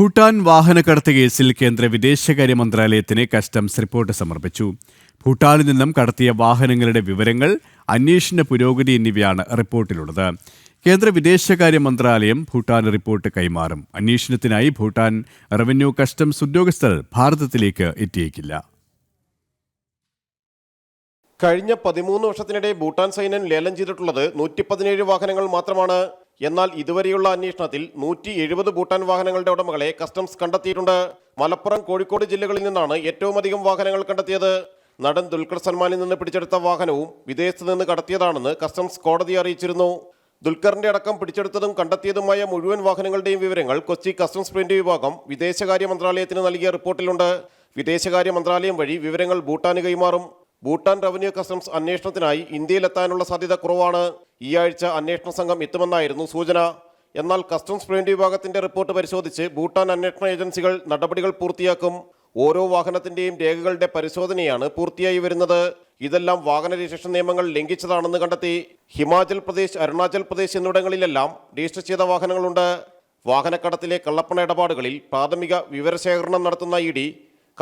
ഭൂട്ടാൻ വാഹനക്കടത്ത് കേസിൽ കേന്ദ്ര വിദേശകാര്യ മന്ത്രാലയത്തിന് കസ്റ്റംസ് റിപ്പോർട്ട് സമർപ്പിച്ചു. ഭൂട്ടാനിൽ നിന്നും കടത്തിയ വാഹനങ്ങളുടെ വിവരങ്ങൾ അന്വേഷണ പുരോഗതി എന്നിവയാണ് റിപ്പോർട്ടിലുള്ളത്. കേന്ദ്ര വിദേശകാര്യ മന്ത്രാലയം ഭൂട്ടാൻ റിപ്പോർട്ട് കൈമാറും. അന്വേഷണത്തിനായി ഭൂട്ടാൻ റവന്യൂ കസ്റ്റംസ് ഉദ്യോഗസ്ഥർ ഭാരതത്തിലേക്ക് എത്തിയേക്കില്ല. കഴിഞ്ഞ പതിമൂന്ന് വർഷത്തിനിടെ ഭൂട്ടാൻ സൈന്യം ലേലം ചെയ്തിട്ടുള്ളത് നൂറ്റി വാഹനങ്ങൾ മാത്രമാണ്. എന്നാൽ ഇതുവരെയുള്ള അന്വേഷണത്തിൽ നൂറ്റി എഴുപത് ഭൂട്ടാൻ വാഹനങ്ങളുടെ ഉടമകളെ കസ്റ്റംസ് കണ്ടെത്തിയിട്ടുണ്ട്. മലപ്പുറം കോഴിക്കോട് ജില്ലകളിൽ നിന്നാണ് ഏറ്റവും അധികം വാഹനങ്ങൾ കണ്ടെത്തിയത്. നടൻ ദുൽഖർ സൽമാനിൽ നിന്ന് പിടിച്ചെടുത്ത വാഹനവും വിദേശത്ത് നിന്ന് കടത്തിയതാണെന്ന് കസ്റ്റംസ് കോടതി അറിയിച്ചിരുന്നു. ദുൽഖറിന്റെ അടക്കം പിടിച്ചെടുത്തതും കണ്ടെത്തിയതുമായ മുഴുവൻ വാഹനങ്ങളുടെയും വിവരങ്ങൾ കൊച്ചി കസ്റ്റംസ് പ്രിന്റ് വിഭാഗം വിദേശകാര്യ മന്ത്രാലയത്തിന് നൽകിയ റിപ്പോർട്ടിലുണ്ട്. വിദേശകാര്യ മന്ത്രാലയം വഴി വിവരങ്ങൾ ഭൂട്ടാന് കൈമാറും. ഭൂട്ടാൻ റവന്യൂ കസ്റ്റംസ് അന്വേഷണത്തിനായി ഇന്ത്യയിലെത്താനുള്ള സാധ്യത കുറവാണ്. ഈ ആഴ്ച അന്വേഷണ സംഘം എത്തുമെന്നായിരുന്നു സൂചന. എന്നാൽ കസ്റ്റംസ് പ്രിന്റ് വിഭാഗത്തിന്റെ റിപ്പോർട്ട് പരിശോധിച്ച് ഭൂട്ടാൻ അന്വേഷണ ഏജൻസികൾ നടപടികൾ പൂർത്തിയാക്കും. ഓരോ വാഹനത്തിന്റെയും രേഖകളുടെ പരിശോധനയാണ് പൂർത്തിയായി വരുന്നത്. ഇതെല്ലാം വാഹന രജിസ്ട്രേഷൻ നിയമങ്ങൾ ലംഘിച്ചതാണെന്ന് കണ്ടെത്തി. ഹിമാചൽ പ്രദേശ് അരുണാചൽ പ്രദേശ് എന്നിവിടങ്ങളിലെല്ലാം രജിസ്റ്റർ ചെയ്ത വാഹനങ്ങളുണ്ട്. വാഹനക്കടത്തിലെ കള്ളപ്പണ ഇടപാടുകളിൽ പ്രാഥമിക വിവരശേഖരണം നടത്തുന്ന ഇ ഡി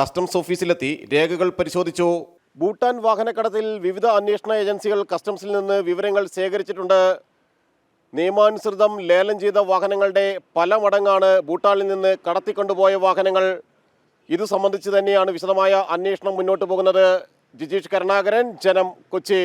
കസ്റ്റംസ് ഓഫീസിലെത്തി രേഖകൾ പരിശോധിച്ചു. ഭൂട്ടാൻ വാഹനക്കടത്തിൽ വിവിധ അന്വേഷണ ഏജൻസികൾ കസ്റ്റംസിൽ നിന്ന് വിവരങ്ങൾ ശേഖരിച്ചിട്ടുണ്ട്. നിയമാനുസൃതം ലേലം ചെയ്ത വാഹനങ്ങളുടെ പല മടങ്ങാണ് ഭൂട്ടാനിൽ നിന്ന് കടത്തിക്കൊണ്ടുപോയ വാഹനങ്ങൾ. ഇത് സംബന്ധിച്ച് തന്നെയാണ് വിശദമായ അന്വേഷണം മുന്നോട്ട് പോകുന്നത്. ജിജീഷ് കരുണാകരൻ ജനം കൊച്ചി.